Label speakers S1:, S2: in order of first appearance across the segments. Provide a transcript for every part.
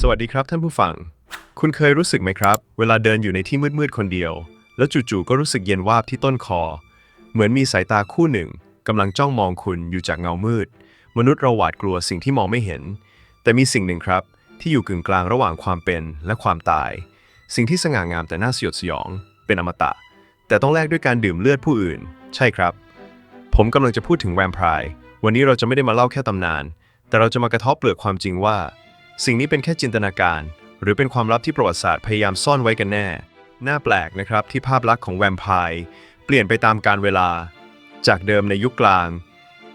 S1: สวัสดีครับท่านผู้ฟัง คุณเคยรู้สึกไหมครับ เวลาเดินอยู่ในที่มืดๆคนเดียว แล้วจู่ๆก็รู้สึกเย็นวาบที่ต้นคอ เหมือนมีสายตาคู่หนึ่งกำลังจ้องมองคุณอยู่จากเงามืด มนุษย์เราหวาดกลัวสิ่งที่มองไม่เห็น แต่มีสิ่งหนึ่งครับ ที่อยู่กึ่งกลางระหว่างความเป็นและความตาย สิ่งที่สง่างามแต่น่าสยดสยอง เป็นอมตะ แต่ต้องแลกด้วยการดื่มเลือดผู้อื่น ใช่ครับ ผมกำลังจะพูดถึงแวมไพร์วันนี้เราจะไม่ได้มาเล่าแค่ตำนาน แต่เราจะมากระทบเปลือกความจริงว่า สิ่งนี้เป็นแค่จินตนาการ หรือเป็นความลับที่ประวัติศาสตร์พยายามซ่อนไว้กันแน่ น่าแปลกนะครับที่ภาพลักษณ์ของแวมไพร์เปลี่ยนไปตามกาลเวลา จากเดิมในยุคกลาง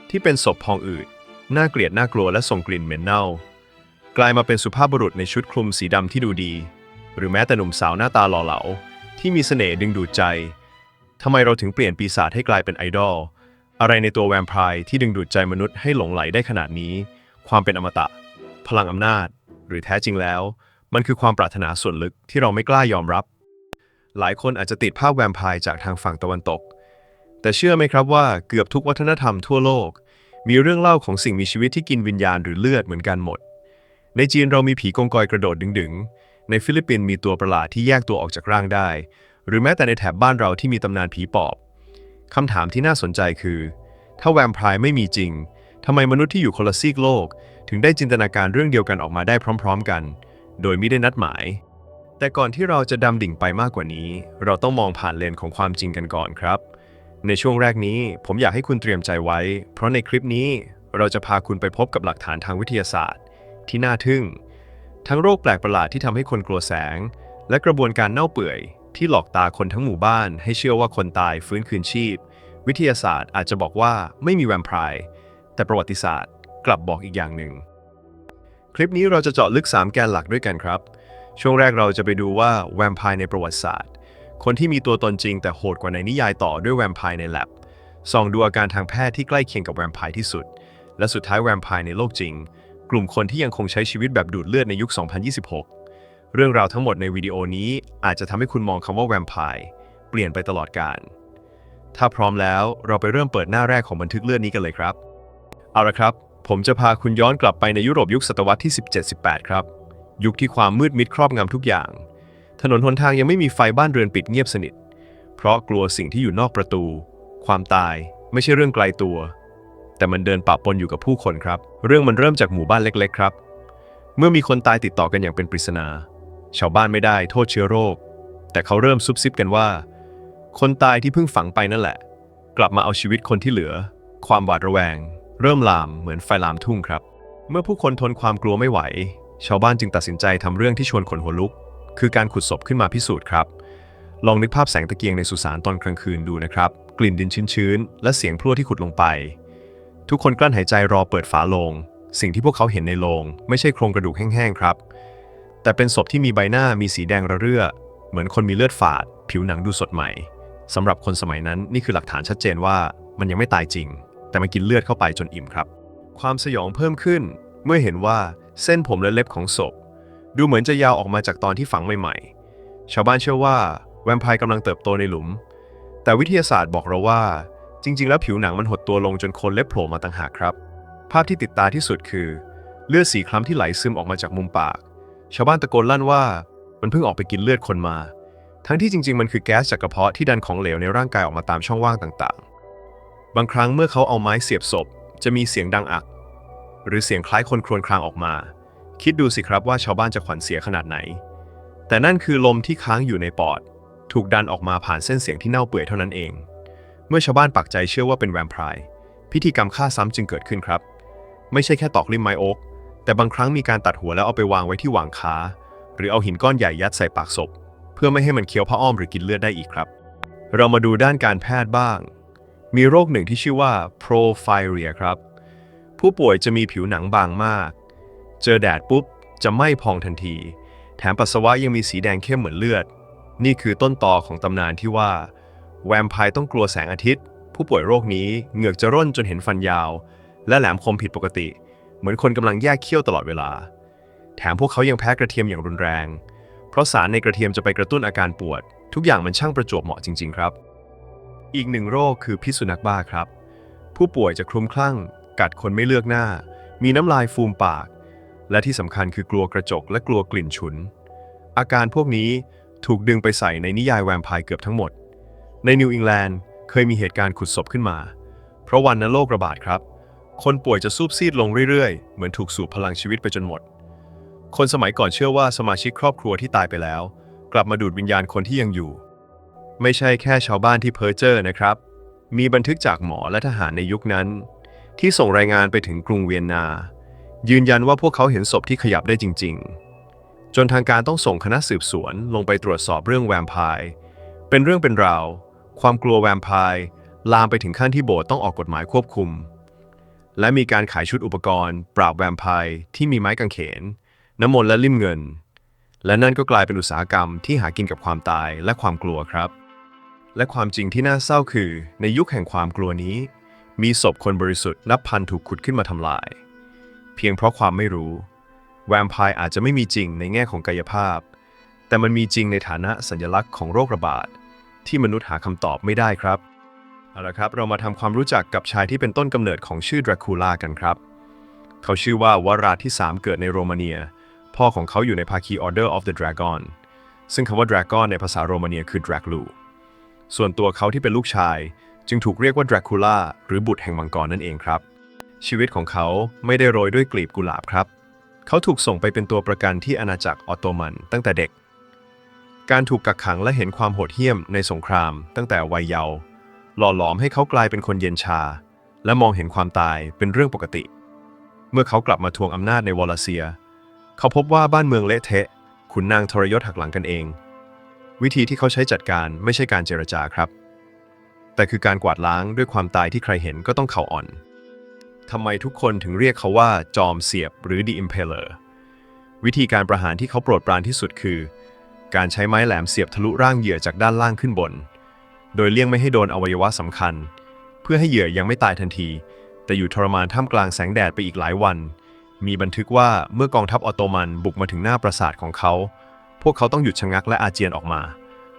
S1: ที่เป็นศพพองอืดน่าเกลียดน่ากลัวและส่งกลิ่นเหม็นเน่า กลายมาเป็นสุภาพบุรุษในชุดคลุมสีดำที่ดูดี หรือแม้แต่หนุ่มสาวหน้าตาหล่อเหลา ที่มีเสน่ห์ดึงดูดใจทำไมเราถึงเปลี่ยนปีศาจให้กลายเป็นไอดอลอะไรในตัวแวมไพร์ที่ดึงดูดใจมนุษย์ให้หลงไหลได้ขนาดนี้ ความเป็นอมตะ พลังอำนาจ หรือแท้จริงแล้ว มันคือความปรารถนาส่วนลึกที่เราไม่กล้ายอมรับ หลายคนอาจจะติดภาพแวมไพร์จากทางฝั่งตะวันตก แต่เชื่อไหมครับว่าเกือบทุกวัฒนธรรมทั่วโลก มีเรื่องเล่าของสิ่งมีชีวิตที่กินวิญญาณหรือเลือดเหมือนกันหมด ในจีนเรามีผีกองกอยกระโดดดึงๆ ในฟิลิปปินส์มีตัวประหลาดที่แยกตัวออกจากร่างได้ หรือแม้แต่ในแถบบ้านเราที่มีตำนานผีปอบคำถามที่น่าสนใจคือ ถ้าแวมไพร์ไม่มีจริงทำไมมนุษย์ที่อยู่คนละซีกโลก ถึงได้จินตนาการเรื่องเดียวกันออกมาได้พร้อม ๆ กัน โดยไม่ได้นัดหมาย แต่ก่อนที่เราจะดำดิ่งไปมากกว่านี้ เราต้องมองผ่านเลนของความจริงกันก่อนครับ ในช่วงแรกนี้ผมอยากให้คุณเตรียมใจไว้ เพราะในคลิปนี้เราจะพาคุณไปพบกับหลักฐานทางวิทยาศาสตร์ ที่น่าทึ่ง ทั้งโรคแปลกประหลาดที่ทำให้คนกลัวแสง และกระบวนการเน่าเปื่อยที่หลอกตาคนทั้งหมู่บ้าน ให้เชื่อว่าคนตายฟื้นคืนชีพ วิทยาศาสตร์อาจจะบอกว่าไม่มีแวมไพร์แต่ประวัติศาสตร์ กลับบอกอีกอย่างหนึ่ง คลิปนี้เราจะเจาะลึก 3 แกนหลักด้วยกันครับ ช่วงแรกเราจะไปดูว่าแวมไพร์ในประวัติศาสตร์ คนที่มีตัวตนจริงแต่โหดกว่าในนิยายต่อด้วยแวมไพร์ใน lab ส่องดูอาการทางแพทย์ที่ใกล้เคียงกับแวมไพร์ที่สุด และสุดท้ายแวมไพร์ในโลกจริง กลุ่มคนที่ยังคงใช้ชีวิตแบบดูดเลือดในยุค 2026 เรื่องราวทั้งหมดในวิดีโอนี้อาจจะทำให้คุณมองคำว่าแวมไพร์เปลี่ยนไปตลอดกาลถ้าพร้อมแล้วเราไปเริ่มเปิดหน้าแรกของบันทึกเลือดนี้กันเลยครับ เอาละครับ ผมจะพาคุณย้อนกลับไปในยุโรปยุคศตวรรษที่ 17-18 ครับ ยุคที่ความมืดมิดครอบงำทุกอย่าง ถนนหนทางยังไม่มีไฟบ้านเรือนปิดเงียบสนิท เพราะกลัวสิ่งที่อยู่นอกประตู ความตายไม่ใช่เรื่องไกลตัว แต่มันเดินปะปนอยู่กับผู้คนครับ เรื่องมันเริ่มจากหมู่บ้านเล็ก ๆ ครับ เมื่อมีคนตายติดต่อกันอย่างเป็นปริศนา ชาวบ้านไม่ได้โทษเชื้อโรค แต่เขาเริ่มซุบซิบกันว่า คนตายที่เพิ่งฝังไปนั่นแหละ กลับมาเอาชีวิตคนที่เหลือ ความหวาดระแวง เริ่มลามเหมือนไฟลามทุ่งครับ เมื่อผู้คนทนความกลัวไม่ไหว ชาวบ้านจึงตัดสินใจทำเรื่องที่ชวนขนหัวลุก คือการขุดศพขึ้นมาพิสูจน์ครับ ลองนึกภาพแสงตะเกียงในสุสานตอนกลางคืนดูนะครับ กลิ่นดินชื้นๆ และเสียงพลั่วที่ขุดลงไป ทุกคนกลั้นหายใจรอเปิดฝาโลง สิ่งที่พวกเขาเห็นในโลง ไม่ใช่โครงกระดูกแห้งๆครับ แต่เป็นศพที่มีใบหน้ามีสีแดงระเรื่อ เหมือนคนมีเลือดฝาด ผิวหนังดูสดใหม่สำหรับคนสมัยนั้นนี่คือหลักฐานชัดเจนว่ามันยังไม่ตายจริง แต่มันกินเลือดเข้าไปจนอิ่มครับ ความสยองเพิ่มขึ้น เมื่อเห็นว่าเส้นผมและเล็บของศพ ดูเหมือนจะยาวออกมาจากตอนที่ฝังใหม่ๆ ชาวบ้านเชื่อว่าแวมไพร์กำลังเติบโตในหลุม แต่วิทยาศาสตร์บอกเราว่า จริง ๆ แล้วผิวหนังมันหดตัวลงจนคนเล็บโผล่มาต่างหากครับ ภาพที่ติดตาที่สุดคือ เลือดสีคล้ำที่ไหลซึมออกมาจากมุมปาก ชาวบ้านตะโกนลั่นว่ามันเพิ่งออกไปกินเลือดคนมา ทั้งที่จริง ๆ มันคือแก๊สจากกระเพาะที่ดันของเหลวในร่างกายออกมาตามช่องว่างต่างๆ บางครั้งเมื่อเขาเอาไม้เสียบศพ จะมีเสียงดังอัก หรือเสียงคล้ายคนครวญครางออกมา คิดดูสิครับว่าชาวบ้านจะขวัญเสียขนาดไหน แต่นั่นคือลมที่ค้างอยู่ในปอด ถูกดันออกมาผ่านเส้นเสียงที่เน่าเปื่อยเท่านั้นเอง เมื่อชาวบ้านปักใจเชื่อว่าเป็นแวมไพร์พิธีกรรมฆ่าซ้ำจึงเกิดขึ้นครับ ไม่ใช่แค่ตอกริมไม้โอ๊กแต่บางครั้งมีการตัดหัวแล้วเอาไปวางไว้ที่หว่างขาหรือเอาหินก้อนใหญ่ยัดใส่ปากศพ เพื่อไม่ให้มันเคี้ยวผ้าอ้อมหรือกินเลือดได้อีกครับ เรามาดูด้านการแพทย์บ้าง มีโรคหนึ่งที่ชื่อว่า porphyria ครับ ผู้ป่วยจะมีผิวหนังบางมาก เจอแดดปุ๊บจะไหม้พองทันที แถมปัสสาวะยังมีสีแดงเข้มเหมือนเลือด นี่คือต้นตอของตำนานที่ว่า แวมไพร์ต้องกลัวแสงอาทิตย์ ผู้ป่วยโรคนี้เหงือกจะร่นจนเห็นฟันยาว และแหลมคมผิดปกติ เหมือนคนกำลังแยกเขี้ยวตลอดเวลา แถมพวกเขายังแพ้กระเทียมอย่างรุนแรง เพราะสารในกระเทียมจะไปกระตุ้นอาการปวด ทุกอย่างมันช่างประจวบเหมาะจริง ๆ ครับ อีกหนึ่งโรคคือพิษสุนัขบ้าครับ ผู้ป่วยจะคลุ้มคลั่ง กัดคนไม่เลือกหน้า มีน้ำลายฟูมปาก และที่สำคัญคือกลัวกระจกและกลัวกลิ่นฉุน อาการพวกนี้ถูกดึงไปใส่ในนิยายแวมไพร์เกือบทั้งหมด ในนิวอิงแลนด์เคยมีเหตุการณ์ขุดศพขึ้นมา เพราะวันนั้นโรคระบาดครับ คนป่วยจะซูบซีดลงเรื่อยๆ เหมือนถูกสูบพลังชีวิตไปจนหมด คนสมัยก่อนเชื่อว่าสมาชิกครอบครัวที่ตายไปแล้ว กลับมาดูดวิญญาณคนที่ยังอยู่ ไม่ใช่แค่ชาวบ้านที่เพ้อเจ้อนะครับ มีบันทึกจากหมอและทหารในยุคนั้น ที่ส่งรายงานไปถึงกรุงเวียนนา ยืนยันว่าพวกเขาเห็นศพที่ขยับได้จริง ๆ จนทางการต้องส่งคณะสืบสวนลงไปตรวจสอบเรื่องแวมไพร์เป็นเรื่องเป็นราว ความกลัวแวมไพร์ลามไปถึงขั้นที่โบสถ์ต้องออกกฎหมายควบคุม และมีการขายชุดอุปกรณ์ ปราบแวมไพร์ที่มีไม้กางเขน น้ำมนต์และลิ่มเงิน และนั่นก็กลายเป็นอุตสาหกรรมที่หากินกับความตายและความกลัวครับ และความจริงที่น่าเศร้าคือ ในยุคแห่งความกลัวนี้ มีศพคนบริสุทธิ์นับพันถูกขุดขึ้นมาทำลาย เพียงเพราะความไม่รู้ แวมไพร์อาจจะไม่มีจริงในแง่ของกายภาพ แต่มันมีจริงในฐานะสัญลักษณ์ของโรคระบาด ที่มนุษย์หาคำตอบไม่ได้ครับเอาละครับเรามาทำความรู้จักกับชายที่เป็นต้นกำเนิดของชื่อดราคูล่ากันครับ เขาชื่อว่าวราที่ 3 เกิดในโรมาเนีย พ่อของเขาอยู่ในภาคี Order of the Dragon ซึ่งคำว่า Dragon ในภาษาโรมาเนียคือ Draculu ส่วนตัวเขาที่เป็นลูกชาย จึงถูกเรียกว่าดราคูล่าหรือบุตรแห่งมังกรนั่นเองครับ ชีวิตของเขาไม่ได้โรยด้วยกลีบกุหลาบครับ เขาถูกส่งไปเป็นตัวประกันที่อาณาจักรออตโตมันตั้งแต่เด็ก การถูกกักขังและเห็นความโหดเหี้ยมในสงคราม ตั้งแต่วัยเยาว์หล่อหลอมให้เขากลายเป็นคนเย็นชา และมองเห็นความตายเป็นเรื่องปกติ เมื่อเขากลับมาทวงอำนาจในวอลลเซีย เขาพบว่าบ้านเมืองเละเทะขุนนางทรยศหักหลังกันเอง วิธีที่เขาใช้จัดการไม่ใช่การเจรจาครับ แต่คือการกวาดล้างด้วยความตายที่ใครเห็นก็ต้องเขาอ่อนทำไมทุกคนถึงเรียกเขาว่าจอมเสียบหรือ The Impaler วิธีการประหารที่เขาโปรดปรานที่สุดคือ การใช้ไม้แหลมเสียบทะลุร่างเหยื่อจากด้านล่างขึ้นบน โดยเลี่ยงไม่ให้โดนอวัยวะสำคัญ เพื่อให้เหยื่อยังไม่ตายทันที แต่อยู่ทรมานท่ามกลางแสงแดดไปอีกหลายวัน มีบันทึกว่าเมื่อกองทัพออตโตมันบุกมาถึงหน้าปราสาทของเขา พวกเขาต้องหยุดชะงักและอาเจียนออกมา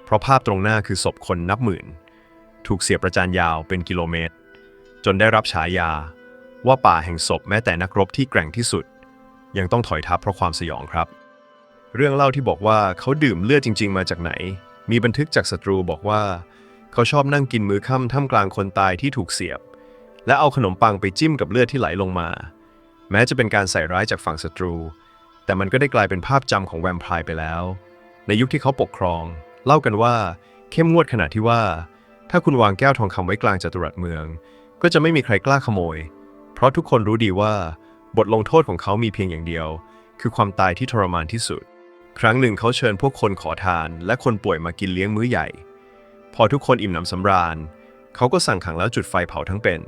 S1: เพราะภาพตรงหน้าคือศพคนนับหมื่น ถูกเสียประจานยาวเป็นกิโลเมตร จนได้รับฉายา ว่าป่าแห่งศพแม้แต่นักรบที่แกร่งที่สุด ยังต้องถอยทัพเพราะความสยองครับ เรื่องเล่าที่บอกว่าเขาดื่มเลือดจริง ๆ มาจากไหน มีบันทึกจากศัตรูบอกว่า เขาชอบนั่งกินมื้อค่ำท่ามกลางคนตายที่ถูกเสียบ และเอาขนมปังไปจิ้มกับเลือดที่ไหลลงมา แม้จะเป็นการใส่ร้ายจากฝั่งศัตรู แต่มันก็ได้กลายเป็นภาพจำของแวมไพร์ไปแล้ว ในยุคที่เขาปกครอง เล่ากันว่า เข้มงวดขนาดที่ว่า ถ้าคุณวางแก้วทองคำไว้กลางจัตุรัสเมือง ก็จะไม่มีใครกล้าขโมย เพราะทุกคนรู้ดีว่า บทลงโทษของเขามีเพียงอย่างเดียว คือความตายที่ทรมานที่สุด ครั้งหนึ่งเขาเชิญพวกคนขอทาน และคนป่วยมากินเลี้ยงมื้อใหญ่ พอทุกคนอิ่มหนำสำราญ เขาก็สั่งขังแล้วจุดไฟเผาทั้งเป็น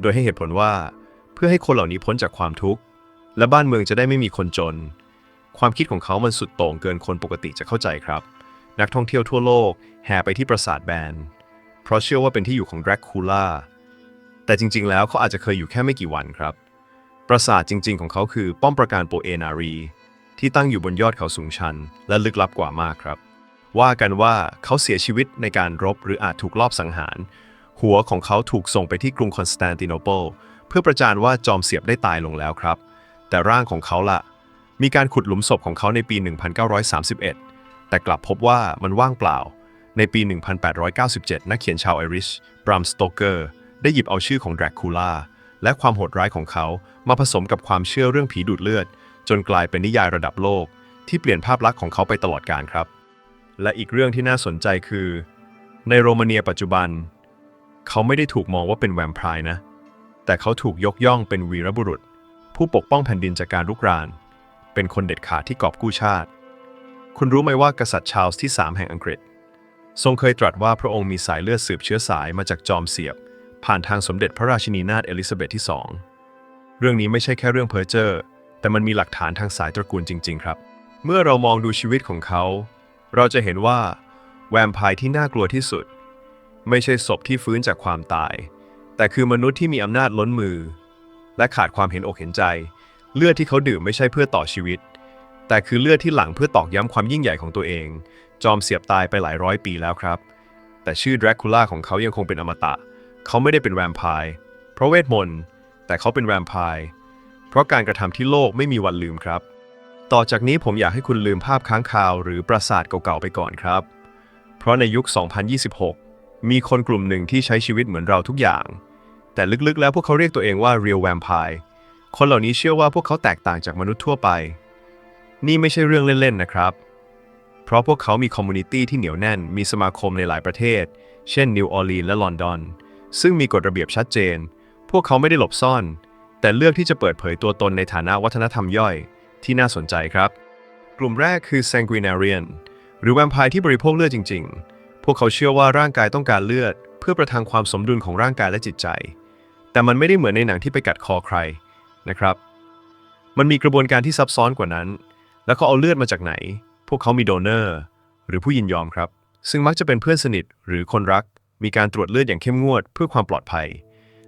S1: โดยให้เหตุผลว่า เพื่อให้คนเหล่านี้พ้นจากความทุกข์ และบ้านเมืองจะได้ไม่มีคนจน ความคิดของเขามันสุดโต่งเกินคนปกติจะเข้าใจครับ นักท่องเที่ยวทั่วโลกแห่ไปที่ปราสาทแบน เพราะเชื่อว่าเป็นที่อยู่ของแดร c คูล่า แต่จริงๆ แล้วเขาอาจจะเคยอยู่แค่ไม่กี่วันครับ ปราสาทจริง ๆ ของเขาคือป้อมปราการโปเอนารี ที่ตั้งอยู่บนยอดเขาสูงชัน และลึกลับกว่ามากครับ ว่ากันว่าเขาเสียชีวิตในการรบหรืออาจถูกลอบสังหาร หัวของเขาถูกส่งไปที่กรุงคอนสแตนติโนเปิลเพื่อประจานว่าจอมเสียบได้ตายลงแล้วครับ แต่ร่างของเขาละมีการขุดหลุมศพของเขาในปี 1931 แต่กลับพบว่ามันว่างเปล่า ในปี 1897 นักเขียนชาวไอริช บรามสโตเกอร์ ได้หยิบเอาชื่อของแดรคูล่าและความโหดร้ายของเขามาผสมกับความเชื่อเรื่องผีดูดเลือด จนกลายเป็นนิยายระดับโลก ที่เปลี่ยนภาพลักษณ์ของเขาไปตลอดกาลครับ และอีกเรื่องที่น่าสนใจคือ ในโรมาเนียปัจจุบัน เขาไม่ได้ถูกมองว่าเป็นแวมไพร์นะ แต่เขาถูกยกย่องเป็นวีรบุรุษ ผู้ปกป้องแผ่นดินจากการรุกราน เป็นคนเด็ดขาดที่กอบกู้ชาติ คุณรู้ไหมว่ากษัตริย์ชาร์ลส์ที่ 3 แห่งอังกฤษ ทรงเคยตรัสว่าพระองค์มีสายเลือดสืบเชื้อสายมาจากจอมเสียบ ผ่านทางสมเด็จพระราชินีนาถเอลิซาเบธที่2เรื่องนี้ไม่ใช่แค่เรื่องเพ้อเจ้อแต่มันมีหลักฐานทางสายตระกูลจริง ๆ ครับ เมื่อเรามองดูชีวิตของเขา เราจะเห็นว่าแวมไพร์ที่น่ากลัวที่สุด ไม่ใช่ศพที่ฟื้นจากความตาย แต่คือมนุษย์ที่มีอำนาจล้นมือ และขาดความเห็นอกเห็นใจ เลือดที่เขาดื่มไม่ใช่เพื่อต่อชีวิต แต่คือเลือดที่หลั่งเพื่อตอกย้ำความยิ่งใหญ่ของตัวเอง จอมเสียบตายไปหลายร้อยปีแล้วครับ แต่ชื่อแดร c คูล่าของเขายังคงเป็นอมตะ เขาไม่ได้เป็นแวมไพร์เพราะเวทมนต์แต่เขาเป็นแวมไพร์เพราะการกระทำที่โลกไม่มีวันลืมครับ ต่อจากนี้ผมอยากให้คุณลืมภาพค้างคาวหรือปราสาทเก่าๆไปก่อนครับ เพราะในยุค 2026 มีคนกลุ่มหนึ่งที่ใช้ชีวิตเหมือนเราทุกอย่าง แต่ลึกๆ แล้วพวกเขาเรียกตัวเองว่า real vampire คนเหล่านี้เชื่อว่าพวกเขาแตกต่างจากมนุษย์ทั่วไป นี่ไม่ใช่เรื่องเล่นๆ นะครับ เพราะพวกเขามีคอมมูนิตี้ที่เหนียวแน่น มีสมาคมในหลายประเทศ เช่นนิวออร์ลีนและลอนดอน ซึ่งมีกฎระเบียบชัดเจน พวกเขาไม่ได้หลบซ่อน แต่เลือกที่จะเปิดเผยตัวตนในฐานะวัฒนธรรมย่อยที่น่าสนใจครับ กลุ่มแรกคือ sanguinarian หรือแวมไพร์ที่บริโภคเลือดจริง ๆ พวกเขาเชื่อว่าร่างกายต้องการเลือด เพื่อประทังความสมดุลของร่างกายและจิตใจ แต่มันไม่ได้เหมือนในหนังที่ไปกัดคอใครนะครับ มันมีกระบวนการที่ซับซ้อนกว่านั้น แล้วเขาเอาเลือดมาจากไหน พวกเขามีโดเนอร์ หรือผู้ยินยอมครับ ซึ่งมักจะเป็นเพื่อนสนิทหรือคนรัก มีการตรวจเลือดอย่างเข้มงวด เพื่อความปลอดภัย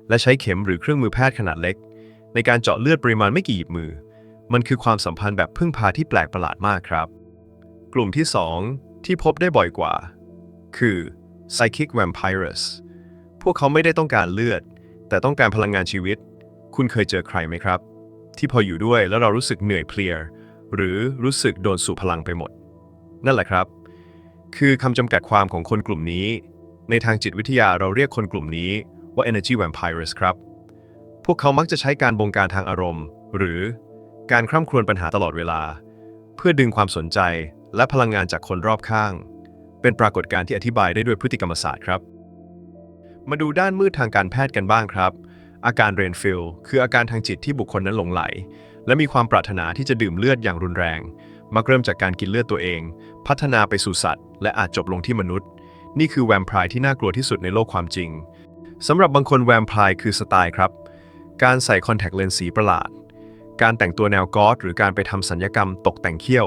S1: และใช้เข็มหรือเครื่องมือแพทย์ขนาดเล็ก ในการเจาะเลือดปริมาณไม่กี่หยิบมือ มันคือความสัมพันธ์แบบพึ่งพาที่แปลกประหลาดมากครับ กลุ่มที่ 2 ที่พบได้บ่อยกว่า คือ psychic vampires พวกเขาไม่ได้ต้องการเลือด แต่ต้องการพลังงานชีวิต คุณเคยเจอใครไหมครับ ที่พออยู่ด้วยแล้วเรารู้สึกเหนื่อยเพลีย หรือรู้สึกโดนสูบพลังไปหมด นั่นแหละครับ คือคำจำกัดความของคนกลุ่มนี้ ในทางจิตวิทยาเราเรียกคนกลุ่มนี้ว่า energy vampires ครับ พวกเขามักจะใช้การบงการทางอารมณ์ หรือการคร่ำครวญปัญหาตลอดเวลา เพื่อดึงความสนใจและพลังงานจากคนรอบข้าง เป็นปรากฏการณ์ที่อธิบายได้ด้วยพฤติกรรมศาสตร์ครับ มาดูด้านมืดทางการแพทย์กันบ้างครับ อาการเรนฟิลคืออาการทางจิตที่บุคคลนั้นหลงไหล และมีความปรารถนาที่จะดื่มเลือดอย่างรุนแรง มักเริ่มจากการกินเลือดตัวเอง พัฒนาไปสู่สัตว์ และอาจจบลงที่มนุษย์ นี่คือแวมไพร์ที่น่ากลัวที่สุดในโลกความจริงสำหรับบางคนแวมไพร์คือสไตล์ครับ การใส่คอนแทคเลนส์สีประหลาด การแต่งตัวแนวกอธหรือการไปทำสัญญกรรมตกแต่งเขี้ยว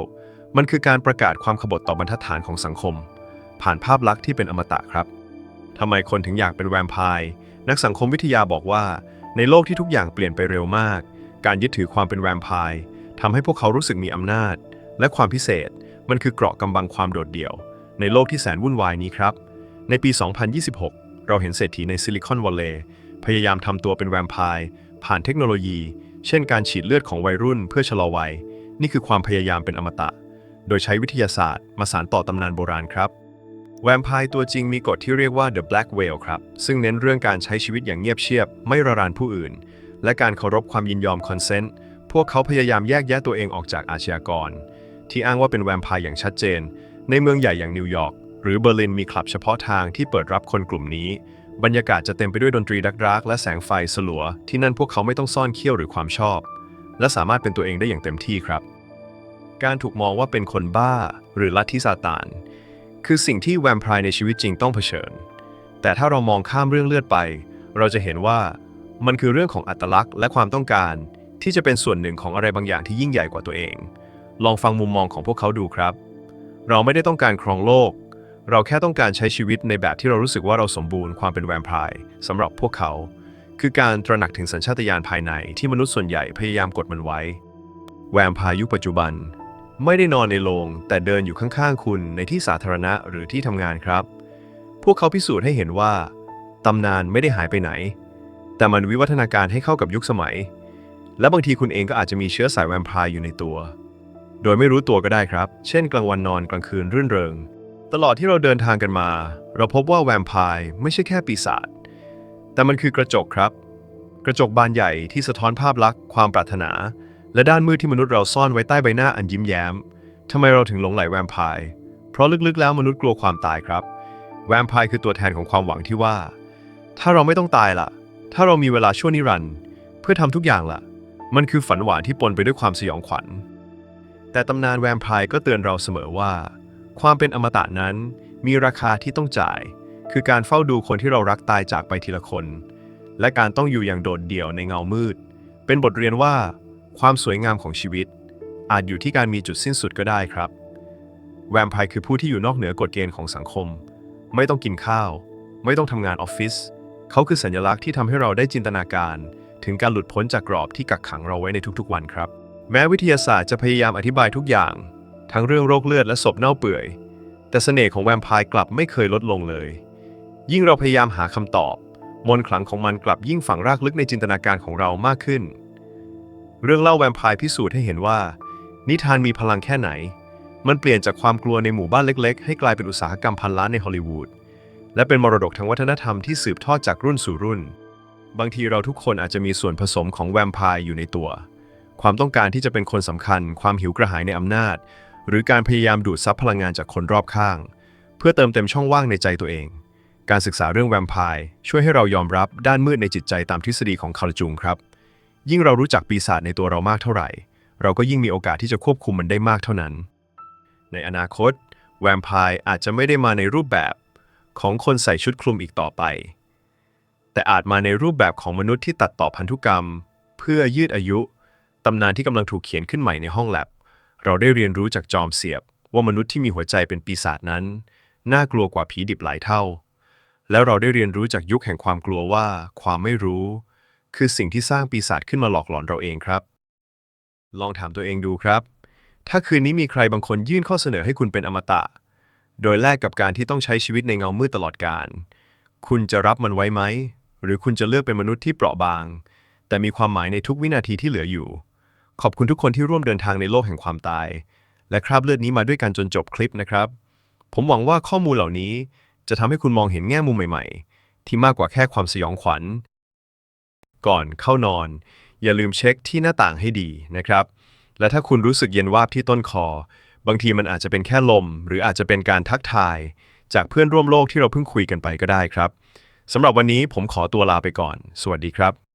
S1: มันคือการประกาศความขบฏต่อบรรทัดฐานของสังคม ผ่านภาพลักษณ์ที่เป็นอมตะครับ ทำไมคนถึงอยากเป็นแวมไพร์นักสังคมวิทยาบอกว่า ในโลกที่ทุกอย่างเปลี่ยนไปเร็วมาก การยึดถือความเป็นแวมไพร์ทำให้พวกเขารู้สึกมีอำนาจ และความพิเศษมันคือเกราะกำบังความโดดเดี่ยว ในโลกที่แสนวุ่นวายนี้ครับ ในปี 2026 เราเห็นเศรษฐีในซิลิคอนวัลเลย์พยายามทำตัวเป็นแวมไพร์ผ่านเทคโนโลยี เช่นการฉีดเลือดของวัยรุ่นเพื่อชะลอวัย นี่คือความพยายามเป็นอมตะ โดยใช้วิทยาศาสตร์มาสานต่อตำนานโบราณครับ แวมไพร์ตัวจริงมีกฎที่เรียกว่า The Black Whale ครับ ซึ่งเน้นเรื่องการใช้ชีวิตอย่างเงียบเชียบ ไม่ระรานผู้อื่น และการเคารพความยินยอมคอนเซนต์พวกเขาพยายามแยกแยะตัวเองออกจากอาชญากร ที่อ้างว่าเป็นแวมไพร์อย่างชัดเจน ในเมืองใหญ่อย่างนิวยอร์กหรือเบอร์ลินมีคลับเฉพาะทางที่เปิดรับคนกลุ่มนี้ บรรยากาศจะเต็มไปด้วยดนตรีดักๆและแสงไฟสลัว ที่นั่นพวกเขาไม่ต้องซ่อนเขี้ยวหรือความชอบ และสามารถเป็นตัวเองได้อย่างเต็มที่ครับ การถูกมองว่าเป็นคนบ้า หรือลัทธิซาตาน คือสิ่งที่แวมไพร์ในชีวิตจริงต้องเผชิญ แต่ถ้าเรามองข้ามเรื่องเลือดไป เราจะเห็นว่ามันคือเรื่องของอัตลักษณ์และความต้องการ ที่จะเป็นส่วนหนึ่งของอะไรบางอย่างที่ยิ่งใหญ่กว่าตัวเอง ลองฟังมุมมองของพวกเขาดูครับ เราไม่ได้ต้องการครองโลก เราแค่ต้องการใช้ชีวิตในแบบที่เรารู้สึกว่าเราสมบูรณ์ความเป็นแวมไพร์สำหรับพวกเขา คือการตระหนักถึงสัญชาตญาณภายในที่มนุษย์ส่วนใหญ่พยายามกดมันไว้ แวมไพร์ยุคปัจจุบัน ไม่ได้นอนในโรงแต่เดินอยู่ข้างๆคุณในที่สาธารณะหรือที่ทำงานครับ พวกเขาพิสูจน์ให้เห็นว่าตำนานไม่ได้หายไปไหน แต่มันวิวัฒนาการให้เข้ากับยุคสมัย และบางทีคุณเองก็อาจจะมีเชื้อสายแวมไพร์อยู่ในตัว โดยไม่รู้ตัวก็ได้ครับ เช่น กลางวันนอนกลางคืนรื่นเริง ตลอดที่เราเดินทางกันมา เราพบว่าแวมไพร์ไม่ใช่แค่ปีศาจแต่มันคือกระจกครับ กระจกบานใหญ่ที่สะท้อนภาพลักษณ์ความปรารถนา และด้านมืดที่มนุษย์เราซ่อนไว้ใต้ใบหน้าอันยิ้มแย้มทำไมเราถึงหลงไหลแวมไพร์ เพราะลึกๆแล้วมนุษย์กลัวความตายครับ แวมไพร์คือตัวแทนของความหวังที่ว่า ถ้าเราไม่ต้องตายล่ะ ถ้าเรามีเวลาชั่วนิรันด์เพื่อทำทุกอย่างล่ะ มันคือฝันหวานที่ปนไปด้วยความสยองขวัญ แต่ตำนานแวมไพร์ก็เตือนเราเสมอว่า ความเป็นอมตะนั้นมีราคาที่ต้องจ่าย คือการเฝ้าดูคนที่เรารักตายจากไปทีละคน และการต้องอยู่อย่างโดดเดี่ยวในเงามืด เป็นบทเรียนว่า ความสวยงามของชีวิต อาจอยู่ที่การมีจุดสิ้นสุดก็ได้ครับ แวมไพร์คือผู้ที่อยู่นอกเหนือกฎเกณฑ์ของสังคม ไม่ต้องกินข้าว ไม่ต้องทำงานออฟฟิศเขาคือสัญลักษณ์ที่ทำให้เราได้จินตนาการ ถึงการหลุดพ้นจากกรอบที่กักขังเราไว้ในทุกๆ วันครับ แม้วิทยาศาสตร์จะพยายามอธิบายทุกอย่าง ทั้งเรื่องโรคเลือดและศพเน่าเปื่อย แต่เสน่ห์ของแวมไพร์กลับไม่เคยลดลงเลย ยิ่งเราพยายามหาคำตอบ มนต์ขลังของมันกลับยิ่งฝังรากลึกในจินตนาการของเรามากขึ้น เรื่องเล่าแวมไพร์พิสูจน์ให้เห็นว่า นิทานมีพลังแค่ไหน มันเปลี่ยนจากความกลัวในหมู่บ้านเล็กๆ ให้กลายเป็นอุตสาหกรรมพันล้านในฮอลลีวูดและเป็นมรดกทางวัฒนธรรมที่สืบทอดจากรุ่นสู่รุ่น บางทีเราทุกคนอาจจะมีส่วนผสมของแวมไพร์อยู่ในตัว ความต้องการที่จะเป็นคนสำคัญ ความหิวกระหายในอำนาจ หรือการพยายามดูดซับพลังงานจากคนรอบข้าง เพื่อเติมเต็มช่องว่างในใจตัวเอง การศึกษาเรื่องแวมไพร์ช่วยให้เรายอมรับด้านมืดในจิตใจตามทฤษฎีของคาร์ลจุงครับ ยิ่งเรารู้จักปีศาจในตัวเรามากเท่าไหร่ เราก็ยิ่งมีโอกาสที่จะควบคุมมันได้มากเท่านั้น ในอนาคต แวมไพร์อาจจะไม่ได้มาในรูปแบบของคนใส่ชุดคลุมอีกต่อไป แต่อาจมาในรูปแบบของมนุษย์ที่ตัดต่อพันธุกรรม เพื่อยืดอายุ ตำนานที่กำลังถูกเขียนขึ้นใหม่ในห้องแลบ เราได้เรียนรู้จากจอมเสียบ ว่ามนุษย์ที่มีหัวใจเป็นปีศาจนั้น น่ากลัวกว่าผีดิบหลายเท่า แล้วเราได้เรียนรู้จากยุคแห่งความกลัวว่าความไม่รู้ คือสิ่งที่สร้างปีศาจขึ้นมาหลอกหลอนเราเองครับ ลองถามตัวเองดูครับ ถ้าคืนนี้มีใครบางคนยื่นข้อเสนอให้คุณเป็นอมตะ โดยแลกกับการที่ต้องใช้ชีวิตในเงามืดตลอดกาล คุณจะรับมันไว้ไหม หรือคุณจะเลือกเป็นมนุษย์ที่เปราะบาง แต่มีความหมายในทุกวินาทีที่เหลืออยู่ ขอบคุณทุกคนที่ร่วมเดินทางในโลกแห่งความตาย และคราบเลือดนี้มาด้วยกันจนจบคลิปนะครับ ผมหวังว่าข้อมูลเหล่านี้จะทำให้คุณมองเห็นแง่มุมใหม่ ๆ ที่มากกว่าแค่ความสยองขวัญ ก่อนเข้านอน อย่าลืมเช็คที่หน้าต่างให้ดีนะครับ และถ้าคุณรู้สึกเย็นวาบที่ต้นคอ บางทีมันอาจจะเป็นแค่ลม หรืออาจจะเป็นการทักทาย จากเพื่อนร่วมโลกที่เราเพิ่งคุยกันไปก็ได้ครับสำหรับวันนี้ผมขอตัวลาไปก่อน สวัสดีครับ